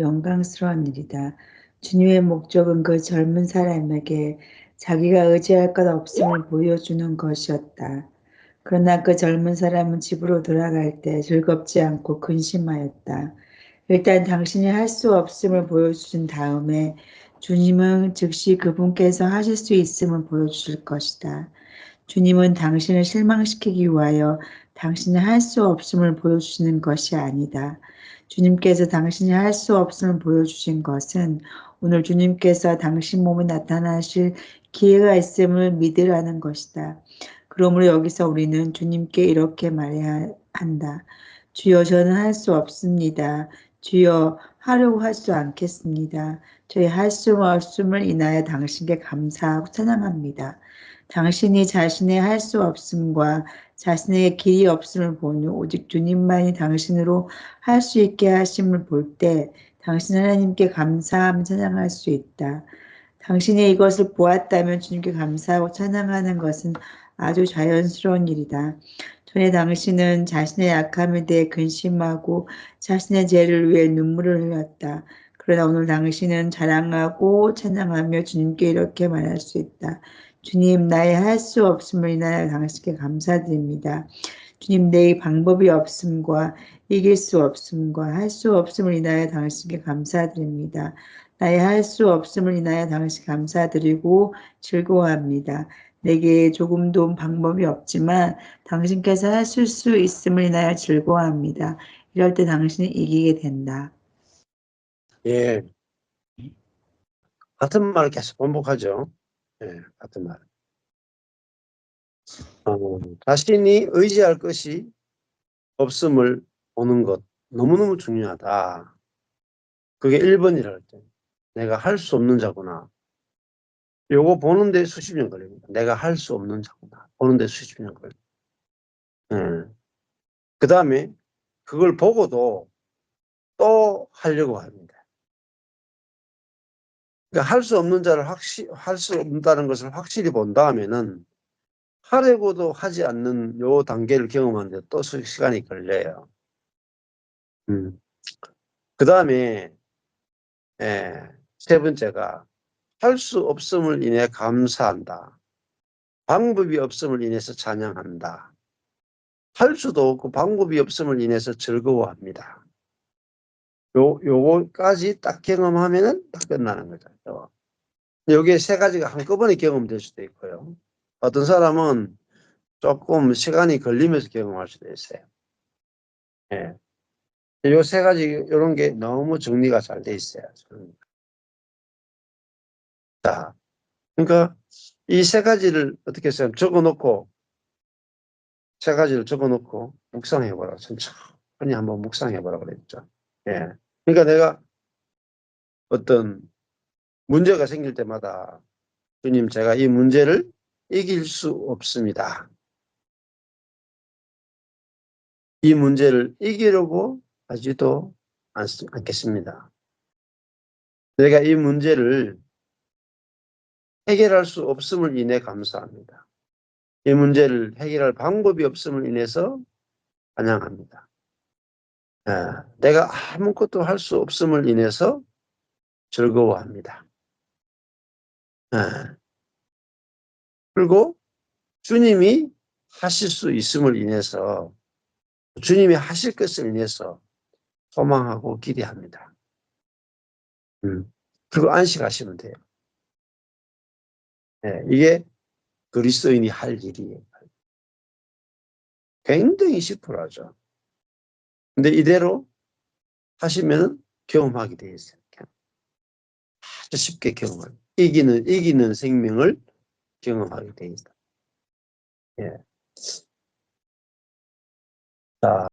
영광스러운 일이다. 주님의 목적은 그 젊은 사람에게 자기가 의지할 것 없음을 보여주는 것이었다. 그러나 그 젊은 사람은 집으로 돌아갈 때 즐겁지 않고 근심하였다. 일단 당신이 할 수 없음을 보여주신 다음에 주님은 즉시 그분께서 하실 수 있음을 보여주실 것이다. 주님은 당신을 실망시키기 위하여 당신이 할 수 없음을 보여주시는 것이 아니다. 주님께서 당신이 할 수 없음을 보여주신 것은 오늘 주님께서 당신 몸에 나타나실 기회가 있음을 믿으라는 것이다. 그러므로 여기서 우리는 주님께 이렇게 말해야 한다. 주여 저는 할 수 없습니다. 주여 하려고 할수 않겠습니다. 저희 할 수 없음을 인하여 당신께 감사하고 찬양합니다. 당신이 자신의 할 수 없음과 자신의 길이 없음을 보니 오직 주님만이 당신으로 할 수 있게 하심을 볼 때 당신 하나님께 감사함 찬양할 수 있다. 당신이 이것을 보았다면 주님께 감사하고 찬양하는 것은 아주 자연스러운 일이다. 전에 당신은 자신의 약함에 대해 근심하고 자신의 죄를 위해 눈물을 흘렸다. 그러나 오늘 당신은 자랑하고 찬양하며 주님께 이렇게 말할 수 있다. 주님, 나의 할 수 없음을 인하여 당신께 감사드립니다. 주님, 내 방법이 없음과 이길 수 없음과 할 수 없음을 인하여 당신께 감사드립니다. 나의 할 수 없음을 인하여 당신 감사드리고 즐거워합니다. 내게 조금도 방법이 없지만 당신께서 하실 수 있음을 인하여 즐거워합니다. 이럴 때 당신이 이기게 된다. 예. 같은 말을 계속 반복하죠. 예, 같은 말. 어, 자신이 의지할 것이 없음을 보는 것 너무너무 중요하다. 그게 1번이랄 때. 내가 할 수 없는 자구나. 요거 보는데 수십 년 걸립니다. 내가 할 수 없는 자구나. 보는데 수십 년 걸립니다. 예. 그 다음에 그걸 보고도 또 하려고 합니다. 그러니까 할 수 없는 자를 확실 할수 없다는 것을 확실히 본 다음에는 하려고도 하지 않는 요 단계를 경험하는데 또 시간이 걸려요. 음. 그 다음에 예, 세 번째가 할 수 없음을 인해 감사한다. 방법이 없음을 인해서 찬양한다. 할 수도 없고 방법이 없음을 인해서 즐거워합니다. 요, 요거까지 딱 경험하면은 딱 끝나는 거죠. 여기에 세 가지가 한꺼번에 경험될 수도 있고요. 어떤 사람은 조금 시간이 걸리면서 경험할 수도 있어요. 예. 요세 가지, 이런 게 너무 정리가 잘 돼 있어요. 자, 그러니까 이 세 가지를 어떻게 했어요? 적어 놓고, 세 가지를 적어 놓고, 묵상해 보라. 천천히 한번 묵상해 보라 그랬죠. 예. 그러니까 내가 어떤 문제가 생길 때마다 주님 제가 이 문제를 이길 수 없습니다. 이 문제를 이기려고 하지도 않, 않겠습니다. 내가 이 문제를 해결할 수 없음을 인해 감사합니다. 이 문제를 해결할 방법이 없음을 인해서 반향합니다. 예, 내가 아무것도 할 수 없음을 인해서 즐거워합니다. 예. 그리고 주님이 하실 수 있음을 인해서 주님이 하실 것을 인해서 소망하고 기대합니다. 음, 그리고 안식하시면 돼요. 네, 이게 그리스도인이 할 일이에요. 굉장히 시프하죠. 근데 이대로 하시면 경험하게 되어 있어요. 아주 쉽게 경험을. 이기는, 이기는 생명을 경험하게 되어 있다. 예. 자.